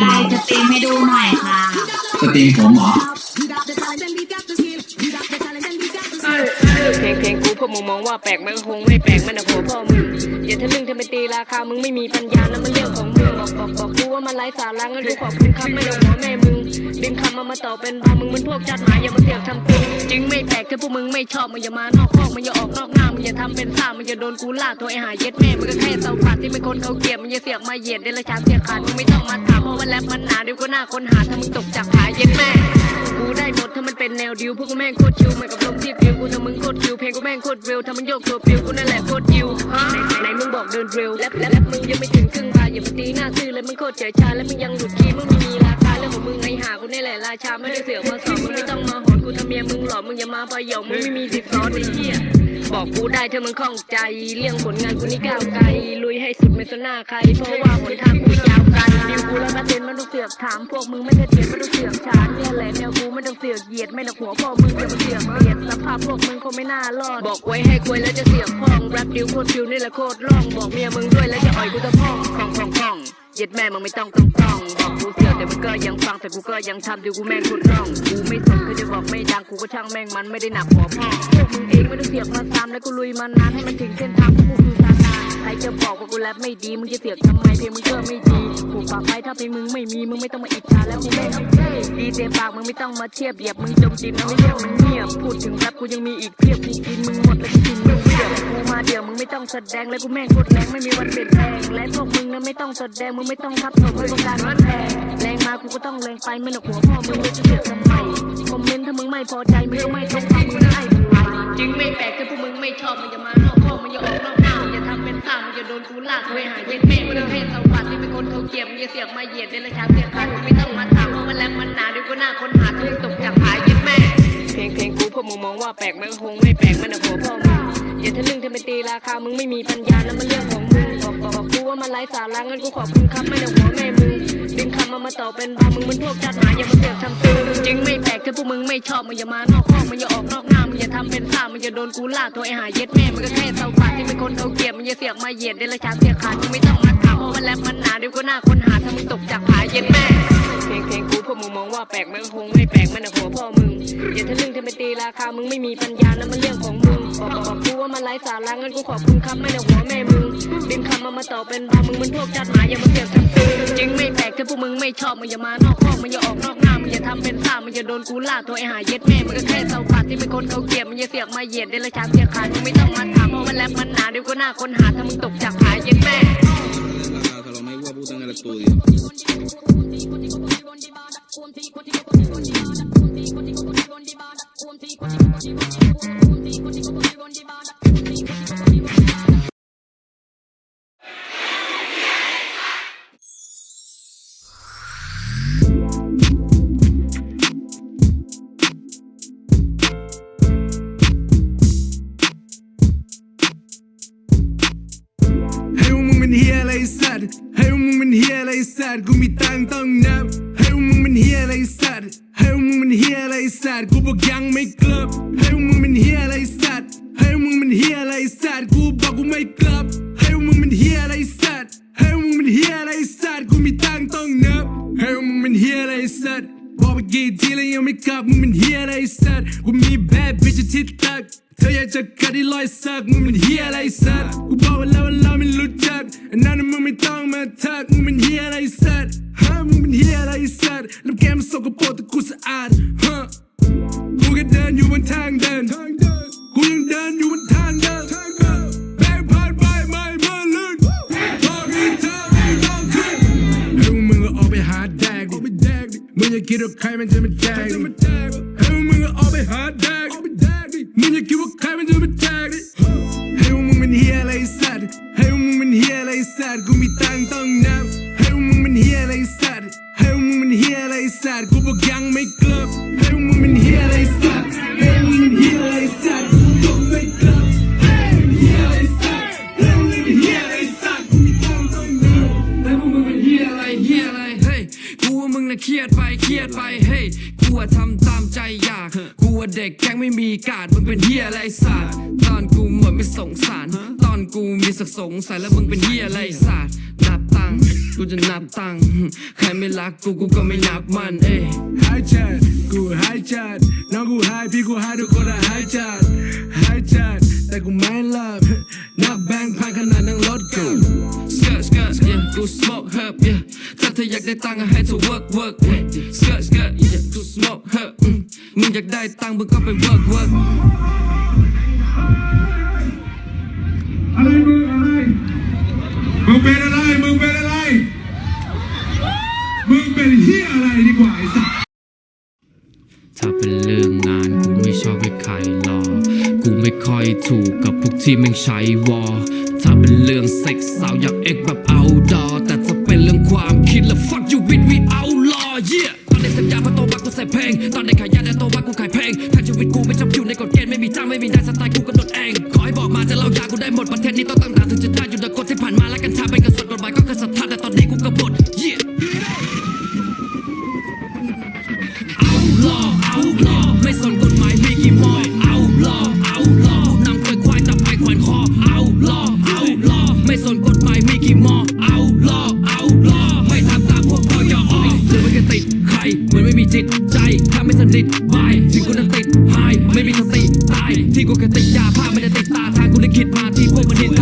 ใจจะตรีมให้ดูหน่อยค่ะ สตรีมผมเหรอเพลงเพลงกูพวกมึงมองว่าแปลกมันก็คงไม่แปลกมันนะหัวพ่อมึงอย่าทะลึ่งทำเป็นตีราคามึงไม่มีปัญญานะมันเรื่องของมึงบอกบอกบอกกูว่ามันไร้สาระงั้นกูขอบคุณครับไม่ต้องหัวแม่มึงดึงคำมามาต่อเป็นบามึงมันพวกจัดหมายอย่ามาเสียบทำตึง จึงไม่แปลกถ้าพวกมึงไม่ชอบมึงอย่ามานอกห้องมึงอย่าออกนอกหน้ามึงอย่าทำเป็นซ่ามึงอย่าโดนกูล่าตัวไอ้หายเย็ดแม่มึงก็แค่เตาผัดที่ไม่คนเขาเกลียดมึงอย่าเสียกมาเหยียดเดรัจฉานเสียขาดมึงไม่ต้องมาถามเพราะว่าแรปมันหนาเดี๋ยวก็หน้าคนหาถ้ามึงตกจากผาเย็ดแม่ กูได้หมดถ้ามันเป็นแนวดิวพวกกูแม่งโคตรชิวเหมือนกับลมที่ฟิวกูทำมึงโคตรคิวเพลงกูแม่งโคตรเร็วถ้ามึงโยกตัวฟิวกูนั่นแหละโคตรยิวฮะไหนมึงบอกเดินเร็วแลปแลปแลปมึงยังไม่ถึงครึ่งบาอย่ามาตีหน้าซื่อเลยมึงโคตรเฉยชาแล้วมึงยังหลุดคีมึงไม่มีราคาเรื่องของมึงไอหากูนี่แหละราชาไม่ได้เสือกมาสอนมึงไม่ต้องมาหอนกูทำเมียมึงหลอกมึงอย่ามาพยองมึงไม่มีสิทธิ์สอนไอ้เหี้ยบอกกูได้ถ้ามึงคล่องใจ เรื่องผลงานกูนี่ก้าวไกลลุยให้สุดไม่สนหน้าใครเพราะว่าหนทางกูยาว ไกลดิวกูแล้วประเด็นมันต้องเสือกถามพวกมึงไม่ได้เถียงไม่ต้องเสือกฉานเนี่ยแหละแนวกูไม่ต้องเสือกเหยียดไม่ต้องหัวพ่อมึงอย่ามาเสือกเบียดสภาพพวกมึงคงไม่น่ารอดบอกไว้ให้ควยแล้วจะเสียบพองแรปดิวโคตรฟิวนี่แหละโคตรร่องบอกเมียมึงด้วยแล้วจะอ่อยกูตะพองคองคองคองเย็ดแม่มึงไม่ต้องต้องต้องบอกกูเสือกแต่มึงก็ยังฟังแต่กูก็ยังทำดิวกูแม่งโคตรร่องกูไม่สนเขาจะบอกไม่ดังกูก็ช่างแม่งมันไม่ได้หนักหัวพ่อพวกมึงเองไม่ต้องเสียกมาตามแล้วกูลุยมานานให้มันถึงเส้นทางพวกกูคือซาตาน ใครจะบอกว่ากูแรปไม่ดีมึงจะเสียกทำไมเพลงมึงก็ไม่ดีกูฝากไปถ้าเพลงมึงไม่มีมึงไม่ต้องมาอิจฉาแล้วกูไม่ต้อเท่ดีเต็มปากมึงไม่ต้องมาเทียบเหยียบมึงจมดินนะไม่เรียกมันเงียบพูดถึงแรปกูยังมีอีกเพียบกูกินมึงหมดแล้วกูกินมึงเพียบกูมาเดี๋ยวมึงไม่ต้องแสดงแล้วกูแม่งโคตรแรงไม่มีวันเปลี่ยนแปลงและพวกมึงนั้นไม่ต้องแสดงมึงไม่ต้องทับถมไม่ต้องการมันแรงแรงมากูก็ต้องแรงไปไม่หนกหัวพ่อมึงเลยจะเสียทำไมคอมเมนต์ถ้ามึงไม่พอใจมึงก็ไม่ต้องฟังมึงได้มึงไปจริงไม่แปลกถ้าพวกมึงไม่ชอบมึงอย่ามานอกห้อมึงอย่าออกนอก หน้ามึงอย่าทำเป็นซ่ามึงอย่าโดนกูลากไปหาเย็ดแม่มึงให้สวัสดิ์ที่เป็นคนเขาเกลียดมึงอย่าเสียกมาเหยียดเดรัจฉานเสียขาดมึงไม่ต้องมาถามเพราะว่าแรปมันหนาเดี๋ยวก็หน้าคนหาทุกตกจากผาเย็ดแม่ เพลงเพลงกูพวกมึงมองว่าแปลกมันก็คงไม่แปลกมันนะหัวพ่อมึงอย่าทะลึ่งทำเป็นตีราคามึงไม่มีปัญญานะมันเรื่องของมึง บอกบอกบอกกูว่ามันไร้สาระงั้นกูขอบคุณครับไม่ได้หัวแม่มึงดึงคำมามาต่อเป็นบามึงมันพวกจัดหมายอย่ามาเสือกทำตึงจริงไม่แปลกถ้าพวกมึงไม่ชอบมึงอย่ามานอกห้องมึงอย่าออกนอกหน้ามึงอย่าทำเป็นซ่ามึงอย่าโดนกูล่าตัวไอ้หาเย็ดแม่มึงก็แค่เตาผัดที่เป็นคนเขาเกลียดมึงอย่าเสียกมาเหยียดเดรัจฉานเสียขาดมึงไม่ต้องมาถามเพราะว่าแรปมันหนาเดี๋ยวก็หน้าคนหาถ้ามึงตกจากผาเย็ดแม่เพลงเพลงกูพวกมึงมองว่าแปลกมันก็คงไม่แปลกมันนะหัวพ่อมึงอย่าทะลึ่งทำเป็นตีราคามึงไม่มีปัญญานะมันเรื่องของมึงบอ กบอกบอกกูว่ามันไร้สาระงั้นกูขอบคุณครับไม่ได้หัวแม่มึงดึงคำมามาต่อเป็นบามึงมันพวกจัดหมายอย่ามาเสียบทำตึงจริงไม่แปลกถ้าพวกมึงไม่ชอบมึงอย่ามานอกห้องมึงอย่าออกนอกหน้ามึงอย่าทำเป็นซ่ามึงอย่าโดนกูล่าตัวไอ้หายเย็ดแม่มึงก็แค่เตาผัดที่เป็นคนเขาเกลียดมึงอย่าเสียกมาเหยียดเดรัจฉานเสียขาดมึงไม่ต้องมาถามเพราะว่าแรปมันหนาเดี๋ยวก็หน้าคนหาถ้ามึงตกจากผายเย็ดแม่ Salomé y Guaputa en el estudio. สัตว์กูมีตังต้องนับให้พวกมึงเป็นเฮียอะไรสัตว์ให้พวกมึงเป็นเฮียอะไรสัตว์กูบอกยังไม่กลับให้พวกมึงเป็นเฮียอะไรสัตว์ให้พวกมึงเป็นเฮียอะไรสัตว์กูบอกกูไม่กลับให้พวกมึงเป็นเฮียอะไรสัตว์ให้พวกมึงเป็นเฮียอะไรสัตว์กูมีตังต้องนับให้พวกมึงเป็นเฮียอะไรสัตว์บอกไปกี่ทีแล้วยังไม่กลับมึงเป็นเฮียอะไรสัตว์กูมี bad bitch ที่ตัก เธออยากจะกัดที่รอยสักมึงเป็นเฮียอะไรสัตว์กูบอกว่าแล้วว่าเราไม่รู้จักอันนั้นนะมึงไม่ต้องมาทักมึงเป็นเฮียอะไรสัตว์ฮะมึงเป็นเฮียอะไรสัตว์น้ำแก้มสกปรกแต่กูสะอาดฮะกูแค่เดินอยู่บนทางเดินกูยังเดินอยู่บนทางเดินแบงผ่านไปไม่มาลื่นพอมีเธอไม่ต้องขึ้นให้พวกมึงก็ออกไปหาแดกดิมึงอย่าคิดว่าใครมันจะมาแดกดิให้พวกมึงก็ออกไปหาแดก ดิมึงอย่า สงสัยแล้วมึงเป็นเฮียอะไรศาสตร์นับตังกูจะนับตังใครไม่รักกูกูก็ไม่นับมันเอ้ยไฮจัดกูไฮจัดน้องกูไฮพี่กูไฮทุกคนอะไฮจัดไฮจัดแต่กูไม่ลับนับแบงค์พันขนาดนั่งรถกูสเกิร์สเกิร์สเกูสโมกเฮิร์บเย่ถ้าเธออยากได้ตังค์ให้เธอ work work สเกิร์สเกิร์สกูสโมกเฮิร์บมึงอยากได้ตังค์มึงก็ไป work work ึงเป็นอะไร มึงเป็นอะไร มึงเป็นเฮียอะไรดีกว่าไอ้สัสถ้าเป็นเรื่องงานกูไม่ชอบให้ใครรอ กูไม่ค่อยถูกกับพวกที่แม่งใช้วอ ถ้าเป็นเรื่องเซ็กสาวอยากเอ็กแบบเอาดอแต่จะเป็นเรื่องความคิดและ fuck you bitch we outlaw yeah ตอนเด็กเสพยาพอโตมากูใส่เพลง ตอนเด็กขายยาแต่โตมากูขายเพลงทั้งชีวิตกูไม่จำบอยู่ในกฎเกณฑ์ไม่มีจ้างไม่มีได้สไตล์กูกำหนดเอง ขอให้บอกมาจะเล่ายากูได้หมดประเทศนี้ต้องตั้งตาถึงจะได้ มีสติตายที่กูกติกยาผ้ามันจะติดตาทางกูลิขิตมาที่พวกมันดิน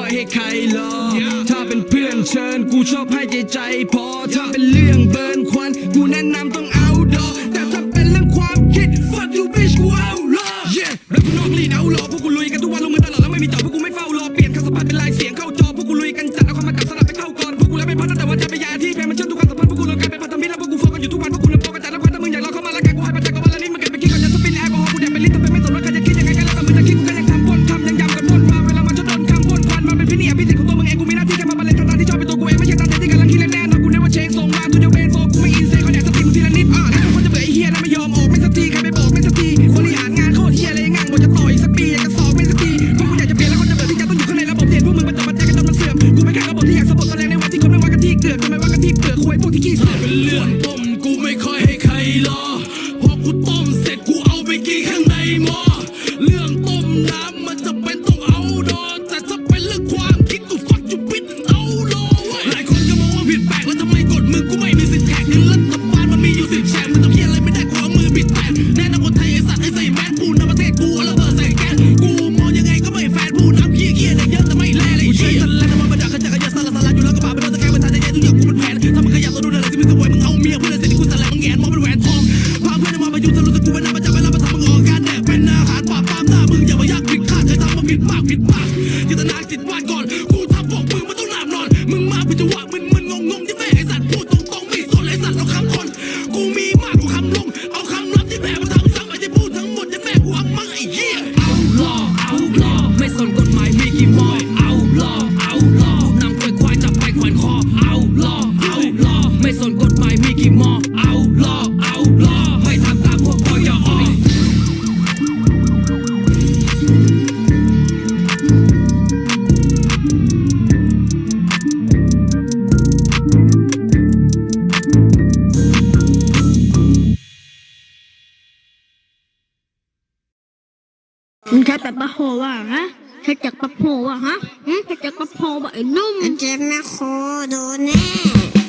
่อยให้ใครรอ ถ้าเป็นเพื่อนเชิญกูชอบให้ใจใจพอ ถ้าเป็นเรื่องเบิร์นควัน กูแนะนำต้อง มึงใช้แบบปะโพว่าฮะใช้จากปะโพว่าฮะใช้จากปะโพว่าไอ้นุ่มเจมแม่โคโดนแน่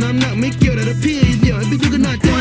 nam nam mi kyo da da pi yo bi du ga na ta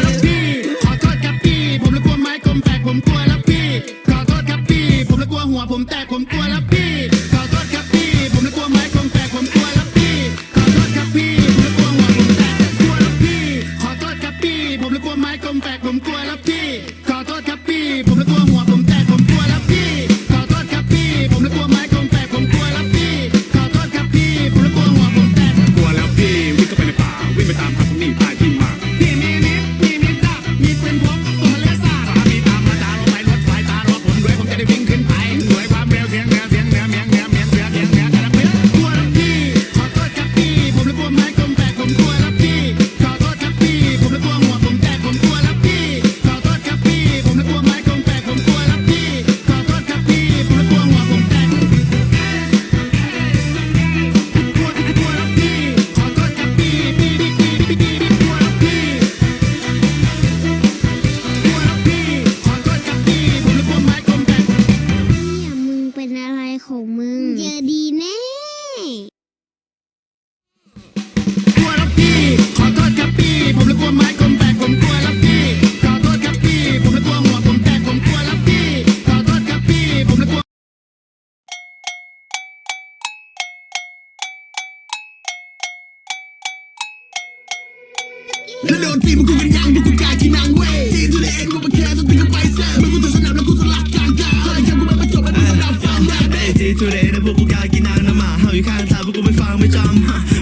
อยู่ข้างางพวกกูไม่ฟังไม่จำ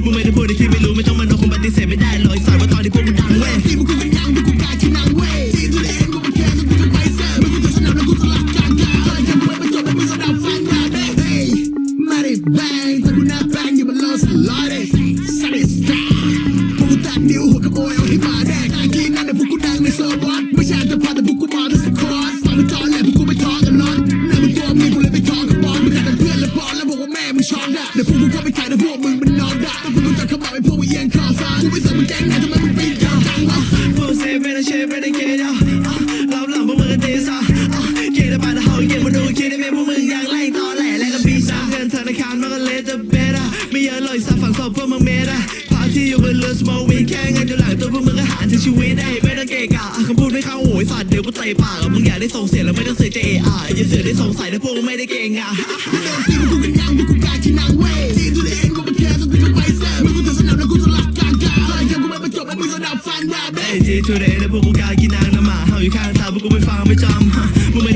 You got me ชีวิตได้ไม่ต้องเกะกะคำพูดไม่เข้าหูสัตว์เดี๋ยวกูเตะปากมึงอยากได้ส่งเสียงแล้วไม่ต้องเสียใจเอะอะอย่าเสือได้สงสัยนะพวกไม่ได้เกงอะเดินตีกูกันยังดูกูกายที่นางเว้ยตีตัวเองกูเป็แค่สติกูไปเซ่มึงกูถึงสนามแล้วกูสลับกลางกาอะไรกันกูไม่ไปจบแล้วมึงสนามฟันดาเบ้ตีตัวเองแล้พวกกูกากินนางน้ำหมาเห่าอยู่ข้างทาพวกกูไม่ฟังไม่จำมึงไม่